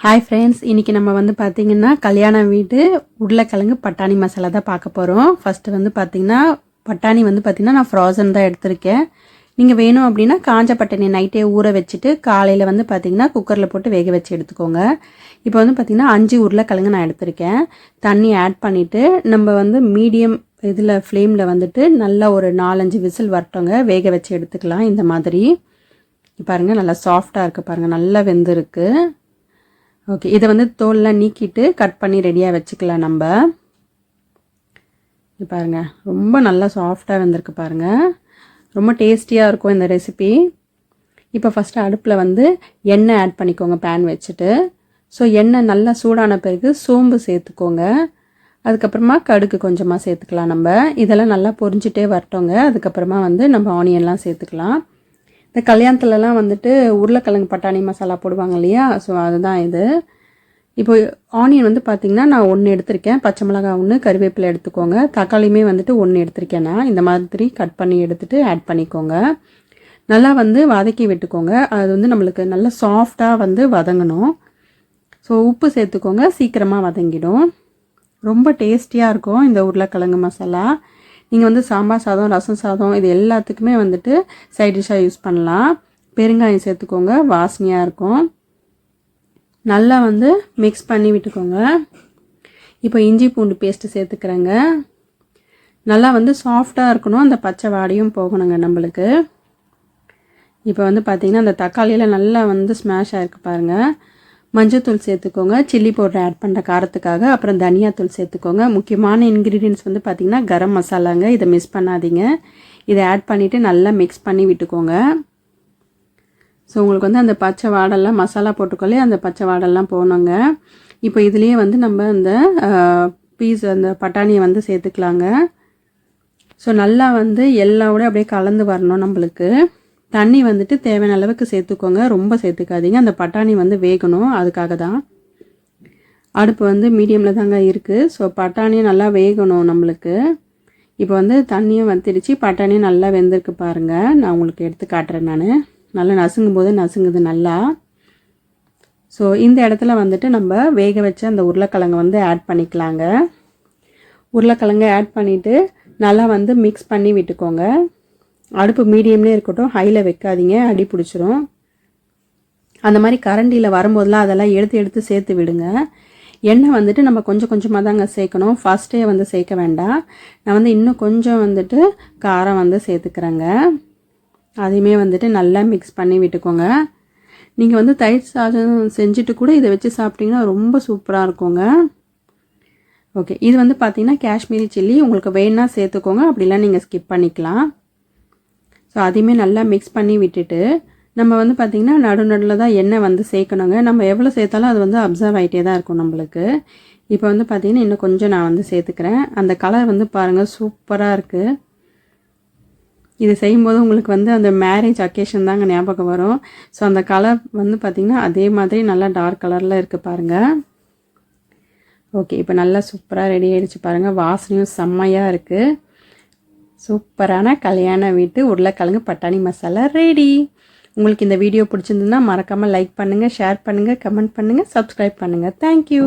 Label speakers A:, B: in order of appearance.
A: Hi friends இன்றைக்கி நம்ம வந்து பார்த்திங்கன்னா கல்யாண வீட்டு உருளைக்கிழங்கு பட்டாணி மசாலா தான் பார்க்க போகிறோம் ஃபஸ்ட்டு வந்து பார்த்திங்கன்னா பட்டாணி வந்து பார்த்திங்கன்னா நான் ஃப்ராசன் தான் எடுத்திருக்கேன். நீங்கள் வேணும் அப்படின்னா காஞ்ச பட்டாணி நைட்டே ஊற வச்சுட்டு காலையில் வந்து பார்த்திங்கன்னா குக்கரில் போட்டு வேக வச்சு எடுத்துக்கோங்க. இப்போ வந்து பார்த்திங்கன்னா அஞ்சு உருளைக்கிழங்கு நான் எடுத்திருக்கேன். தண்ணி ஆட் பண்ணிவிட்டு நம்ம வந்து மீடியம் இதில் ஃப்ளேமில் வந்துட்டு நல்லா ஒரு நாலஞ்சு விசில் வரட்டோங்க வேக வச்சு எடுத்துக்கலாம் இந்த மாதிரி. பாருங்கள் நல்லா சாஃப்டாக இருக்குது பாருங்கள் நல்லா வெந்திருக்கு. ஓகே இதை வந்து தோல்லாம் நீக்கிட்டு கட் பண்ணி ரெடியாக வச்சுக்கலாம் நம்ம. இது பாருங்கள் ரொம்ப நல்லா சாஃப்டாக வெந்திருக்கு பாருங்கள் ரொம்ப டேஸ்டியாக இருக்கும் இந்த ரெசிபி இப்போ ஃபஸ்ட்டு அடுப்பில் வந்து எண்ணெய் ஆட் பண்ணிக்கோங்க பேன் வச்சுட்டு. ஸோ எண்ணெய் நல்லா சூடான பிறகு சோம்பு சேர்த்துக்கோங்க. அதுக்கப்புறமா கடுகு கொஞ்சமாக சேர்த்துக்கலாம் நம்ம. இதெல்லாம் நல்லா பொரிஞ்சிட்டே வரட்டோங்க. அதுக்கப்புறமா வந்து நம்ம ஆனியன்லாம் சேர்த்துக்கலாம். இந்த கல்யாணத்துலலாம் வந்துட்டு உருளைக்கிழங்கு பட்டாணி மசாலா போடுவாங்க இல்லையா? ஸோ அதுதான் இது. இப்போ ஆனியன் வந்து பார்த்திங்கன்னா நான் ஒன்று எடுத்திருக்கேன். பச்சை மிளகாய் ஒன்று கருவேப்பிலை எடுத்துக்கோங்க. தக்காளியுமே வந்துட்டு ஒன்று எடுத்திருக்கேன் நான். இந்த மாதிரி கட் பண்ணி எடுத்துகிட்டு ஆட் பண்ணிக்கோங்க. நல்லா வந்து வதக்கி விட்டுக்கோங்க. அது வந்து நம்மளுக்கு நல்லா சாஃப்டாக வந்து வதங்கணும். ஸோ உப்பு சேர்த்துக்கோங்க. சீக்கிரமாக வதங்கிடும். ரொம்ப டேஸ்டியாக இருக்கும் இந்த உருளைக்கிழங்கு மசாலா. நீங்கள் வந்து சாம்பார் சாதம் ரசம் சாதம் இது எல்லாத்துக்குமே வந்துட்டு சைட் டிஷ்ஷாக யூஸ் பண்ணலாம். பெருங்காயம் சேர்த்துக்கோங்க வாசனையாக இருக்கும். நல்லா வந்து மிக்ஸ் பண்ணி விட்டுக்கோங்க. இப்போ இஞ்சி பூண்டு பேஸ்ட்டு சேர்த்துக்கிறேங்க. நல்லா வந்து சாஃப்டாக இருக்கணும். அந்த பச்சை வாடையும் போகணுங்க நம்மளுக்கு. இப்போ வந்து பார்த்திங்கன்னா அந்த தக்காளியில் நல்லா வந்து ஸ்மாஷ் ஆகிருக்கு பாருங்கள் மஞ்சத்தூள் சேர்த்துக்கோங்க. சில்லி பவுடர் ஆட் பண்ணுற காரத்துக்காக. அப்புறம் தனியாத்தூள் சேர்த்துக்கோங்க. முக்கியமான இன்க்ரீடியன்ஸ் வந்து பார்த்திங்கன்னா கரம் மசாலாங்க. இதை மிஸ் பண்ணாதீங்க. இதை ஆட் பண்ணிவிட்டு நல்லா மிக்ஸ் பண்ணி விட்டுக்கோங்க. ஸோ உங்களுக்கு வந்து அந்த பச்சை வாடெல்லாம் மசாலா போட்டுக்கொள்ளே அந்த பச்சை வாடெல்லாம் போகணுங்க. இப்போ இதுலேயே வந்து நம்ம அந்த பீஸ் அந்த பட்டாணியை வந்து சேர்த்துக்கலாங்க. ஸோ நல்லா வந்து எல்லாவோட அப்படியே கலந்து வரணும் நம்மளுக்கு. தண்ணி வந்துட்டு தேவையான அளவுக்கு சேர்த்துக்கோங்க. ரொம்ப சேர்த்துக்காதீங்க. அந்த பட்டாணி வந்து வேகணும். அதுக்காக தான் அடுப்பு வந்து மீடியமில் தாங்க இருக்குது ஸோ பட்டாணியும் நல்லா வேகணும் நம்மளுக்கு. இப்போ வந்து தண்ணியும் வத்திடுச்சு. பட்டாணியும் நல்லா வெந்திருக்கு பாருங்கள் நான் உங்களுக்கு எடுத்து காட்டுறேன் நான். நல்லா நசுங்கும் போது நசுங்குது நல்லா. ஸோ இந்த இடத்துல வந்துட்டு நம்ம வேக வச்ச அந்த உருளைக்கிழங்கு வந்து ஆட் பண்ணிக்கலாங்க. உருளைக்கிழங்கு ஆட் பண்ணிவிட்டு நல்லா வந்து மிக்ஸ் பண்ணி விட்டுக்கோங்க. அடுப்பு மீடியம்லேயே இருக்கட்டும் ஹையில் வைக்காதீங்க அடி பிடிச்சிரும். அந்த மாதிரி கரண்டியில் வரும்போதெல்லாம் அதெல்லாம் எடுத்து எடுத்து சேர்த்து விடுங்க. எண்ணெய் வந்துட்டு நம்ம கொஞ்சம் கொஞ்சமாக தாங்க சேர்க்கணும். ஃபஸ்ட்டே வந்து சேர்க்க வேண்டாம். நான் வந்து இன்னும் கொஞ்சம் வந்துட்டு காரம் வந்து சேர்த்துக்கிறேங்க. அதையுமே வந்துட்டு நல்லா மிக்ஸ் பண்ணி விட்டுக்கோங்க. நீங்கள் வந்து தயிர் சாதம் செஞ்சுட்டு கூட இதை வச்சு சாப்பிட்டிங்கன்னா ரொம்ப சூப்பராக இருக்குங்க. ஓகே இது வந்து பார்த்திங்கன்னா காஷ்மீரி சில்லி. உங்களுக்கு வேணால் சேர்த்துக்கோங்க. அப்படிலாம் நீங்கள் ஸ்கிப் பண்ணிக்கலாம். ஸோ அதையுமே நல்லா மிக்ஸ் பண்ணி விட்டுட்டு நம்ம வந்து பார்த்திங்கன்னா நடு நடுவில் தான் எண்ணெய் வந்து சேர்க்கணுங்க. நம்ம எவ்வளோ சேர்த்தாலும் அது வந்து அப்சர்வ் ஆகிட்டே தான் இருக்கும் நம்மளுக்கு. இப்போ வந்து பார்த்திங்கன்னா இன்னும் கொஞ்சம் நான் வந்து சேர்த்துக்கிறேன். அந்த கலர் வந்து பாருங்கள் சூப்பராக இருக்குது இது செய்யும்போது உங்களுக்கு வந்து அந்த மேரேஜ் அக்கேஷன் தாங்க ஞாபகம் வரும். ஸோ அந்த கலர் வந்து பார்த்திங்கன்னா அதே மாதிரி நல்லா டார்க் கலரில் இருக்குது பாருங்கள் ஓகே இப்போ நல்லா சூப்பராக ரெடி ஆகிடுச்சு பாருங்கள் வாசனையும் செம்மையாக இருக்குது சூப்பரான கல்யாண வீட்டு உருளைக்கிழங்கு பட்டாணி மசாலா ரெடி உங்களுக்கு இந்த வீடியோ பிடிச்சிருந்ததுன்னா மறக்காமல் லைக் பண்ணுங்கள் ஷேர் பண்ணுங்கள் கமெண்ட் பண்ணுங்கள் சப்ஸ்கிரைப் பண்ணுங்கள் தேங்க்யூ